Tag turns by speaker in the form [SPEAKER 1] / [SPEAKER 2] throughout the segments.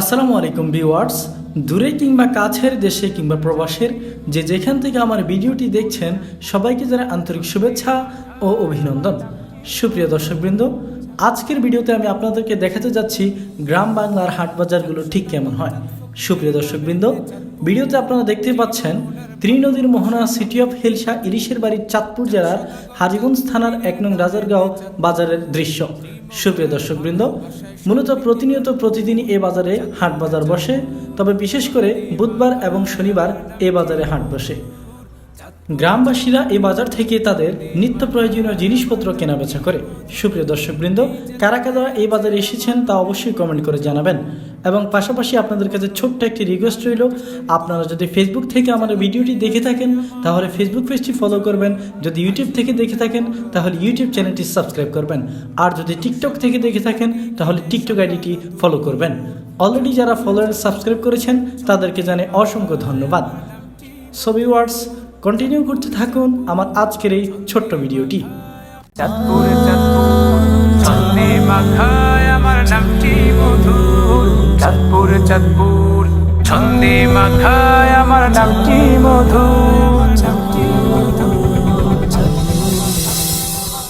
[SPEAKER 1] আসসালামু আলাইকুম ভিউয়ার্স। দূরে কিংবা কাছের দেশে কিংবা প্রবাসের যে যেখান থেকে আমার ভিডিওটি দেখছেন, সবাইকে যারা আন্তরিক শুভেচ্ছা ও অভিনন্দন। সুপ্রিয় দর্শকবৃন্দ, আজকের ভিডিওতে আমি আপনাদেরকে দেখাতে যাচ্ছি গ্রাম বাংলার হাট বাজারগুলো ঠিক কেমন হয়। সুপ্রিয় দর্শকবৃন্দ, ভিডিওতে আপনারা দেখতে পাচ্ছেন ত্রিনদীর মোহনা সিটি অফ হিলসা ইরিশের বাড়ির চাঁদপুর জেলার হাজিগঞ্জ থানার এক নং রাজারগাঁও বাজারের দৃশ্য। সুপ্রিয় দর্শকবৃন্দ, মূলত প্রতিনিয়ত প্রতিদিন এ বাজারে হাট বাজার বসে, তবে বিশেষ করে বুধবার এবং শনিবার এ বাজারে হাট বসে। গ্রামবাসীরা এ বাজার থেকে তাদের নিত্য প্রয়োজনীয় জিনিসপত্র কেনাবেচা করে। সুপ্রিয় দর্শকবৃন্দ, কারা কারা এই বাজারে এসেছেন তা অবশ্যই কমেন্ট করে জানাবেন। এবং পাশাপাশি আপনাদের কাছে ছোট্ট একটি রিকোয়েস্ট রইল, আপনারা যদি ফেসবুক থেকে আমাদের ভিডিওটি দেখে থাকেন, তাহলে ফেসবুক পেজটি ফলো করবেন। যদি ইউটিউব থেকে দেখে থাকেন, তাহলে ইউটিউব চ্যানেলটি সাবস্ক্রাইব করবেন। আর যদি টিকটক থেকে দেখে থাকেন, তাহলে টিকটক আইডিটি ফলো করবেন। অলরেডি যারা ফলোয়ার সাবস্ক্রাইব করেছেন, তাদেরকে জানে অসংখ্য ধন্যবাদ। সো ভিউয়ার্স কন্টিনিউ করতে থাকুন আমার আজকের এই ছোট্ট ভিডিওটি।
[SPEAKER 2] মাখায় আমার নামটি মধুর, চাঁদপুর চাঁদপুর। ছন্দে মাখায় আমার নামটি মধুর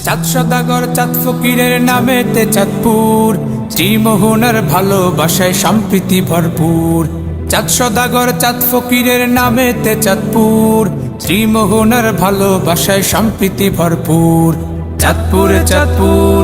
[SPEAKER 2] চাঁদ সদাগর, চাঁদ ফকিরের নামেতে চাঁদপুর। শ্রীমোহনার ভালোবাসায় সম্প্রীতি ভরপুর। চাঁদ সদাগর, চাঁদ ফকিরের নামেতে চাঁদপুর। শ্রীমোহনার ভালোবাসায় সম্প্রীতি ভরপুর। চাঁদপুর চাঁদপুর।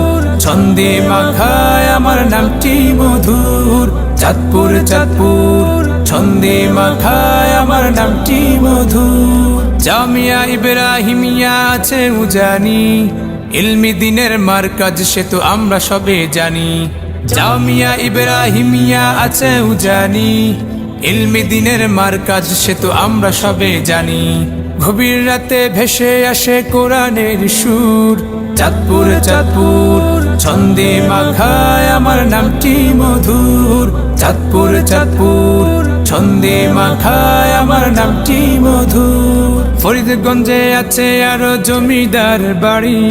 [SPEAKER 2] ছন্দে মাখায় আমার নামটি মধুর, চাঁদপুর চাঁদপুর। ছন্দে মাখায় আমার নামটি মধুর। জামিয়া ইব্রাহিমিয়া আছে উজানি, ইলমি দিনের মার্কাজ সে তো আমরা সবে জানি। জামিয়া ইব্রাহিমিয়া আছে উজানি, ইলমি দিনের মার্কাজ সে তো আমরা সবে জানি। গভীর রাতে ভেসে আসে কোরআনের সুর। চাঁদপুর চাঁদপুর, ছন্দে মাখায় আমার নামটি মধুর। চাঁদপুর চাঁদপুর, ছন্দে মাখায় আমার নামটি মধুর। ফরিদগঞ্জে আছে আরও জমিদার বাড়ি।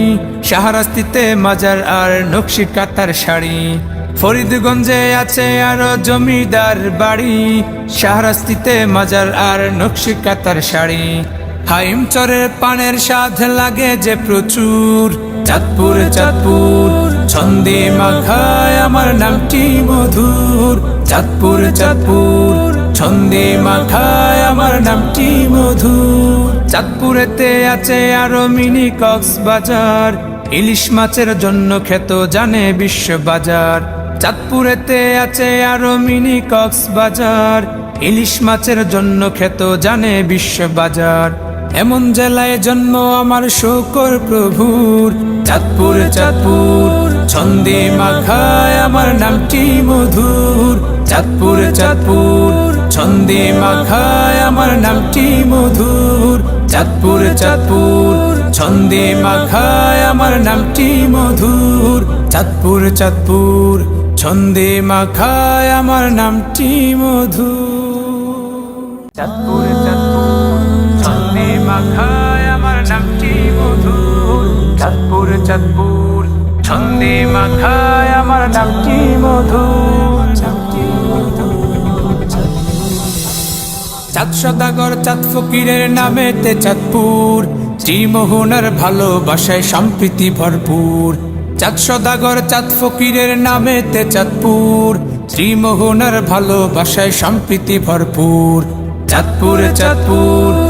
[SPEAKER 2] শাহরাস্তিতে মাজার আর নকশি কাতার শাড়ি। ফরিদগঞ্জে আছে আরও জমিদার বাড়ি। শাহরাস্তিতে মাজার আর নকশি কাতার শাড়ি। হাইম চরের পানের স্বাদ লাগে যে প্রচুর। চাঁদপুর চাঁদপুর, ছন্দে মাখায় আমার নামটি মধুর। চাঁদপুর চাঁদপুর, ছন্দে মাখায় আমার নামটি মধুর। চাঁদপুরেতে আছে আরও মিনি কক্সবাজার ইলিশ মাছের জন্য খ্যাত জানে বিশ্ব বাজার। চাঁদপুরেতে আছে আরও মিনি কক্সবাজার ইলিশ মাছের জন্য খ্যাত জানে বিশ্ব বাজার। এমন জেলায় জন্ম আমার শোকর প্রভুর। চাঁদপুর চাঁদপুর, ছন্দে মাখায় আমার নামটি মধুর। চাঁদপুর চাঁদপুর, ছন্দে মাখায় আমার নামটি মধুর। চাঁদপুর চাঁদপুর, ছন্দে মাখায় আমার নামটি মধুর। চাঁদপুর চাঁদপুর, ছন্দে মাখায় আমার নামটি মধুর। চাঁদপুর চাঁদপুর নামটি মধুর চাঁদপুর চাঁদপুর। ছন্দে আমার নামটি মধুর চাঁদ সদাগর, চাঁদ ফকিরের নামেতে চাঁদপুর। শ্রীমোহনার ভালোবাসায় সম্প্রীতি ভরপুর। চাঁদ সদাগর, চাঁদ ফকিরের নামেতে চাঁদপুর। শ্রীমোহনার ভালোবাসায় সম্প্রীতি ভরপুর। চাঁদপুর চাঁদপুর।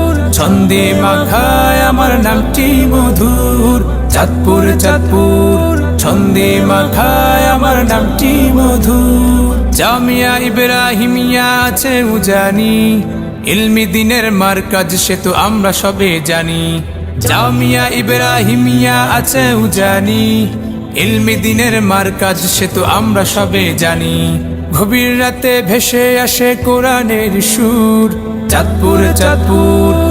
[SPEAKER 2] ছন্দে মাখায় আমার নামটি মধুর। চাঁদপুর চাঁদপুর, ছন্দে মাখায় আমার নামটি মধুর। জামিয়া ইব্রাহিমিয়া আছে উজানি, ইলমি দিনের মার্কাজ সে তো আমরা সবে জানি। জামিয়া ইব্রাহিমিয়া আছে উজানি, ইলমি দিনের মার্কাজ সে তো আমরা সবে জানি। গভীর রাতে ভেসে আসে কোরআনের সুর। চাঁদপুর চাঁদপুর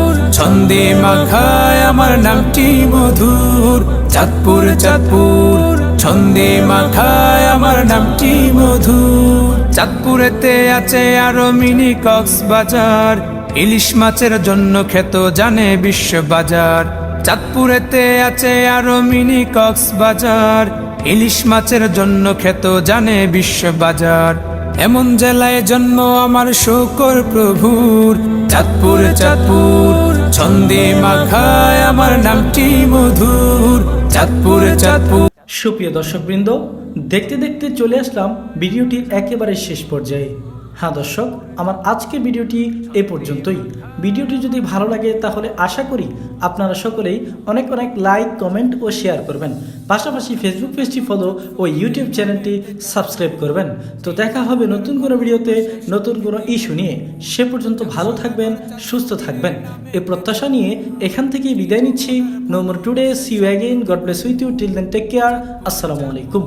[SPEAKER 2] ছন্দে মাখায় আমার নামটি মধুর। চাঁদপুর চাঁদপুর। ছন্দে মাখায় আমার নামটি মধুর। চাঁদপুরেতে আছে আরও মিনি কক্সবাজার। ইলিশ মাছের জন্য খেত জানে বিশ্ব বাজার চাঁদপুরেতে আছে আরও মিনি কক্সবাজার। ইলিশ মাছের জন্য খেত জানে বিশ্ব বাজার এমন জেলায় জন্ম আমার শোকর প্রভুর। চাঁদপুর চাঁদপুর। ছন্দে মাখায় আমার নামটি মধুর। চাঁদপুর চাঁদপুর।
[SPEAKER 1] সুপ্রিয় দর্শকবৃন্দ, দেখতে দেখতে চলে আসলাম ভিডিওটির একেবারে শেষ পর্যায়ে। হ্যাঁ দর্শক, আমার আজকের ভিডিওটি এ পর্যন্তই। ভিডিওটি যদি ভালো লাগে তাহলে আশা করি আপনারা সকলেই অনেক অনেক লাইক কমেন্ট ও শেয়ার করবেন। পাশাপাশি ফেসবুক পেজটি ফলো ও ইউটিউব চ্যানেলটি সাবস্ক্রাইব করবেন। তো দেখা হবে নতুন কোনো ভিডিওতে, নতুন কোনো ইস্যু নিয়ে। সে পর্যন্ত ভালো থাকবেন, সুস্থ থাকবেন। এ প্রত্যাশা নিয়ে এখান থেকেই বিদায় নিচ্ছি। No more today see you again God bless with you till then take care আসসালামু আলাইকুম।